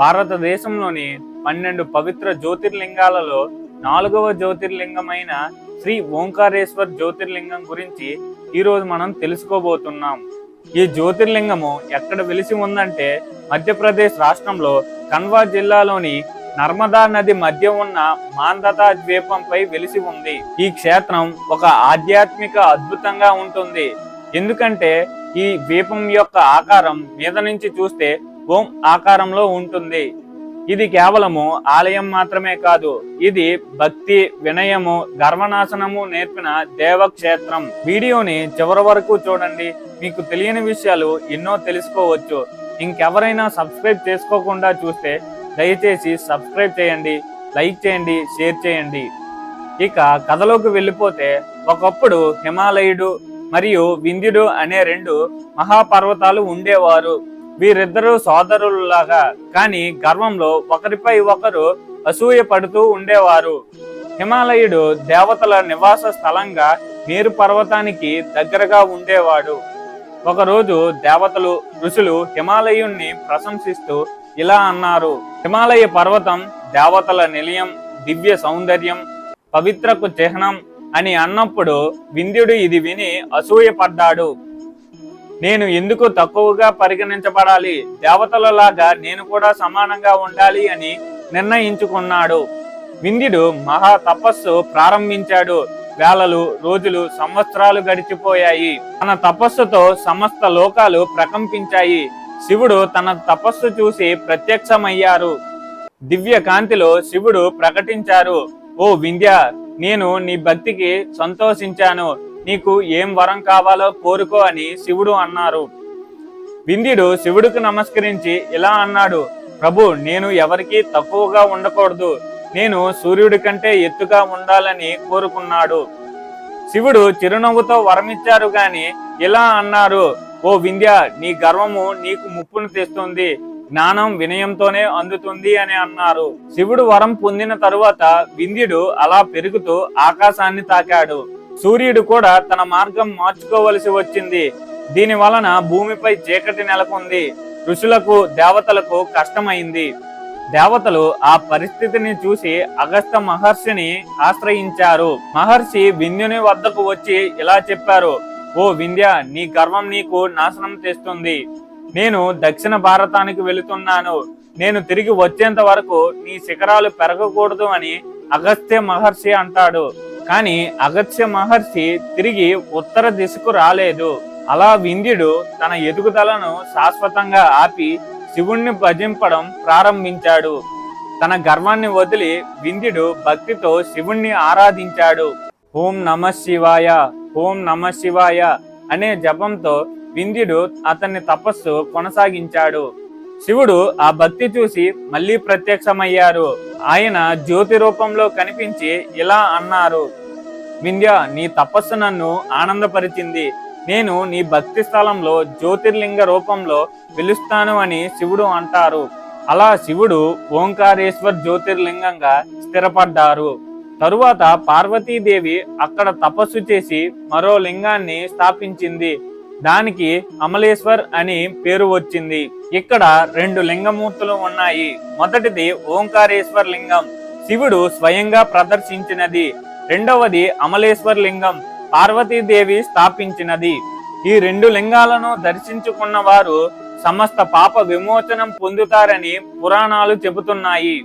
భారతదేశంలోని పన్నెండు పవిత్ర జ్యోతిర్లింగాలలో నాలుగవ జ్యోతిర్లింగమైన శ్రీ ఓంకారేశ్వర్ జ్యోతిర్లింగం గురించి ఈరోజు మనం తెలుసుకోబోతున్నాం. ఈ జ్యోతిర్లింగము ఎక్కడ వెలిసి ఉందంటే మధ్యప్రదేశ్ రాష్ట్రంలో కన్వా జిల్లాలోని నర్మదా నది మధ్య ఉన్న మాందతా ద్వీపంపై వెలిసి ఉంది. ఈ క్షేత్రం ఒక ఆధ్యాత్మిక అద్భుతంగా ఉంటుంది. ఎందుకంటే ఈ ద్వీపం యొక్క ఆకారం మీద నుంచి చూస్తే ఓం ఆకారంలో ఉంటుంది. ఇది కేవలము ఆలయం మాత్రమే కాదు ఇది భక్తి వినయము గర్వనాశనము నేర్పిన దేవక్షేత్రం. వీడియోని చివరి వరకు చూడండి. మీకు తెలియని విషయాలు ఎన్నో తెలుసుకోవచ్చు. ఇంకెవరైనా సబ్స్క్రైబ్ చేసుకోకుండా చూస్తే దయచేసి సబ్స్క్రైబ్ చేయండి లైక్ చేయండి షేర్ చేయండి. ఇక కథలోకి వెళ్ళిపోతే ఒకప్పుడు హిమాలయుడు మరియు వింధ్యుడు అనే రెండు మహాపర్వతాలు ఉండేవారు. వీరిద్దరూ సోదరులాగా కానీ గర్వంలో ఒకరిపై ఒకరు అసూయ పడుతూ ఉండేవారు. హిమాలయుడు దేవతల నివాస స్థలంగా నీరు పర్వతానికి దగ్గరగా ఉండేవాడు. ఒకరోజు దేవతలు ఋషులు హిమాలయుణ్ణి ప్రశంసిస్తూ ఇలా అన్నారు హిమాలయ పర్వతం దేవతల నిలయం దివ్య సౌందర్యం పవిత్రకు చిహ్నం అని అన్నప్పుడు వింధ్యుడు ఇది విని అసూయపడ్డాడు. నేను ఎందుకు తక్కువగా పరిగణించబడాలి? దేవతలలాగా నేను కూడా సమానంగా ఉండాలి అని నిర్ణయించుకున్నాడు. వింధ్యుడు మహా తపస్సు ప్రారంభించాడు. వేలలు రోజులు సంవత్సరాలు గడిచిపోయాయి. తన తపస్సుతో సమస్త లోకాలు ప్రకంపించాయి. శివుడు తన తపస్సు చూసి ప్రత్యక్షమయ్యారు. దివ్య కాంతిలో శివుడు ప్రకటించారు. ఓ వింధ్య నేను నీ భక్తికి సంతోషించాను. నీకు ఏం వరం కావాలో కోరుకో అని శివుడు అన్నారు. వింధ్యుడు శివుడికి నమస్కరించి ఇలా అన్నాడు ప్రభు నేను ఎవరికీ తక్కువగా ఉండకూడదు. నేను సూర్యుడి కంటే ఎత్తుగా ఉండాలని కోరుకున్నాడు. శివుడు చిరునవ్వుతో వరమిచ్చారు గాని ఇలా అన్నారు ఓ వింధ్య నీ గర్వము నీకు ముప్పును తెస్తుంది. జ్ఞానం వినయంతోనే అందుతుంది అని అన్నారు. శివుడు వరం పొందిన తరువాత వింధ్యుడు అలా పెరుగుతూ ఆకాశాన్ని తాకాడు. సూర్యుడు కూడా తన మార్గం మార్చుకోవలసి వచ్చింది. దీని వలన భూమిపై చీకటి నెలకొంది. ఋషులకు దేవతలకు కష్టమైంది. దేవతలు ఆ పరిస్థితిని చూసి అగస్త మహర్షిని ఆశ్రయించారు. మహర్షి వింధ్యుని వద్దకు వచ్చి ఇలా చెప్పారు ఓ వింధ్య నీ గర్వం నీకు నాశనం తెస్తుంది నేను దక్షిణ భారతానికి వెళుతున్నాను. నేను తిరిగి వచ్చేంత వరకు నీ శిఖరాలు పెరగకూడదు అని అగస్త్య మహర్షి అంటాడు. కానీ అగత్య మహర్షి తిరిగి ఉత్తర దిశకు రాలేదు. అలా వింధ్యుడు తన ఎదుగుదలను శాశ్వతంగా ఆపి శివుణ్ణి భజింపడం ప్రారంభించాడు. తన గర్వాన్ని వదిలి వింధ్యుడు భక్తితో శివుణ్ణి ఆరాధించాడు. ఓం నమ శివాయ ఓం నమ శివాయ అనే జపంతో వింధ్యుడు అతన్ని తపస్సు కొనసాగించాడు. శివుడు ఆ భక్తి చూసి మళ్ళీ ప్రత్యక్షమయ్యారు. ఆయన జ్యోతి రూపంలో కనిపించి ఇలా అన్నారు వింధ్య నీ తపస్సు నన్ను ఆనందపరిచింది. నేను నీ భక్తి స్థలంలో జ్యోతిర్లింగ రూపంలో పిలుస్తాను అని శివుడు అంటారు. అలా శివుడు ఓంకారేశ్వర్ జ్యోతిర్లింగంగా స్థిరపడ్డారు. తరువాత పార్వతీదేవి అక్కడ తపస్సు చేసి మరో లింగాన్ని స్థాపించింది. దానికి అమలేశ్వర్ అని పేరు వచ్చింది. ఇక్కడ రెండు లింగమూర్తులు ఉన్నాయి. మొదటిది ఓంకారేశ్వర్ లింగం. శివుడు స్వయంగా ప్రదర్శించినది. రెండవది అమలేశ్వర్ లింగం. పార్వతీదేవి స్థాపించినది. ఈ రెండు లింగాలను దర్శించుకున్న వారు సమస్త పాప విమోచనం పొందుతారని పురాణాలు చెబుతున్నాయి.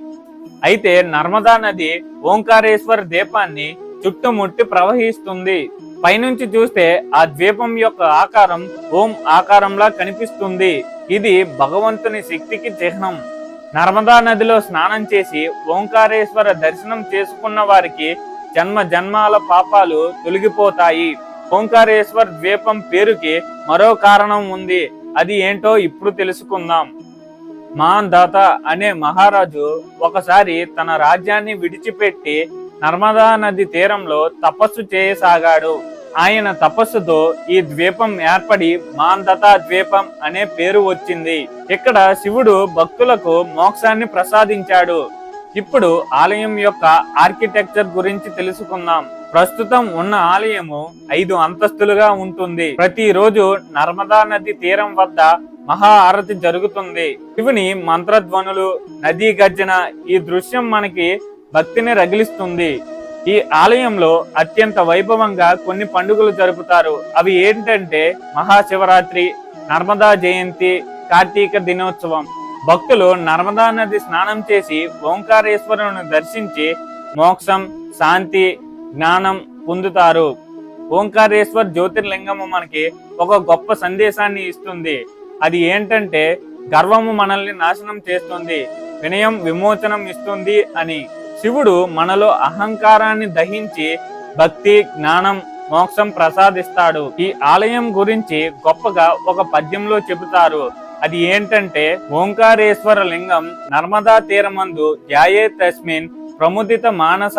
అయితే నర్మదా నది ఓంకారేశ్వర్ దీపాన్ని చుట్టుముట్టి ప్రవహిస్తుంది. పైనుంచి చూస్తే ఆ ద్వీపం యొక్క ఆకారం ఓం ఆకారంలా కనిపిస్తుంది. ఇది భగవంతుని శక్తికి చిహ్నం. నర్మదా నదిలో స్నానం చేసి ఓంకారేశ్వర దర్శనం చేసుకున్న వారికి జన్మ జన్మాల పాపాలు తొలగిపోతాయి. ఓంకారేశ్వర్ ద్వీపం పేరుకి మరో కారణం ఉంది. అది ఏంటో ఇప్పుడు తెలుసుకుందాం. మాందాత అనే మహారాజు ఒకసారి తన రాజ్యాన్ని విడిచిపెట్టి నర్మదా నది తీరంలో తపస్సు చేయసాగాడు. ఆయన తపస్సుతో ఈ ద్వీపం ఏర్పడి మాందతా ద్వీపం అనే పేరు వచ్చింది. ఇక్కడ శివుడు భక్తులకు మోక్షాన్ని ప్రసాదించాడు. ఇప్పుడు ఆలయం యొక్క ఆర్కిటెక్చర్ గురించి తెలుసుకుందాం. ప్రస్తుతం ఉన్న ఆలయము ఐదు అంతస్తులుగా ఉంటుంది. ప్రతిరోజు నర్మదా నది తీరం వద్ద మహా ఆరతి జరుగుతుంది. శివుని మంత్రధ్వనులు నదీ గర్జన ఈ దృశ్యం మనకి భక్తిని రగిలిస్తుంది. ఈ ఆలయంలో అత్యంత వైభవంగా కొన్ని పండుగలు జరుపుతారు. అవి ఏంటంటే మహాశివరాత్రి నర్మదా జయంతి కార్తీక దినోత్సవం. భక్తులు నర్మదా నది స్నానం చేసి ఓంకారేశ్వరుని దర్శించి మోక్షం శాంతి జ్ఞానం పొందుతారు. ఓంకారేశ్వర్ జ్యోతిర్లింగము మనకి ఒక గొప్ప సందేశాన్ని ఇస్తుంది. అది ఏంటంటే గర్వము మనల్ని నాశనం చేస్తుంది. వినయం విమోచనం ఇస్తుంది అని. శివుడు మనలో అహంకారాన్ని దహించి భక్తి జ్ఞానం మోక్షం ప్రసాదిస్తాడు. ఈ ఆలయం గురించి గొప్పగా ఒక పద్యంలో చెబుతారు. అది ఏంటంటే ఓంకారేశ్వర లింగం నర్మదా తీరమందు ధ్యాయే తస్మిన్ ప్రముదిత మానస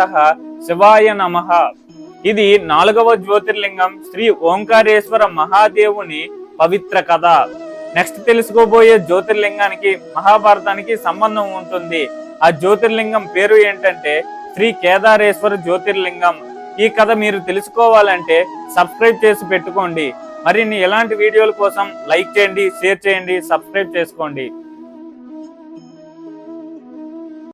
శివాయ నమః. ఇది నాలుగవ జ్యోతిర్లింగం శ్రీ ఓంకారేశ్వర మహాదేవుని పవిత్ర కథ. నెక్స్ట్ తెలుసుకోబోయే జ్యోతిర్లింగానికి మహాభారతానికి సంబంధం ఉంటుంది. ఆ జ్యోతిర్లింగం పేరు ఏంటంటే శ్రీ కేదారేశ్వర జ్యోతిర్లింగం. ఈ కథ మీరు తెలుసుకోవాలంటే సబ్స్క్రైబ్ చేసి పెట్టుకోండి. మరిన్ని ఎలాంటి వీడియోల కోసం లైక్ చేయండి షేర్ చేయండి సబ్స్క్రైబ్ చేసుకోండి.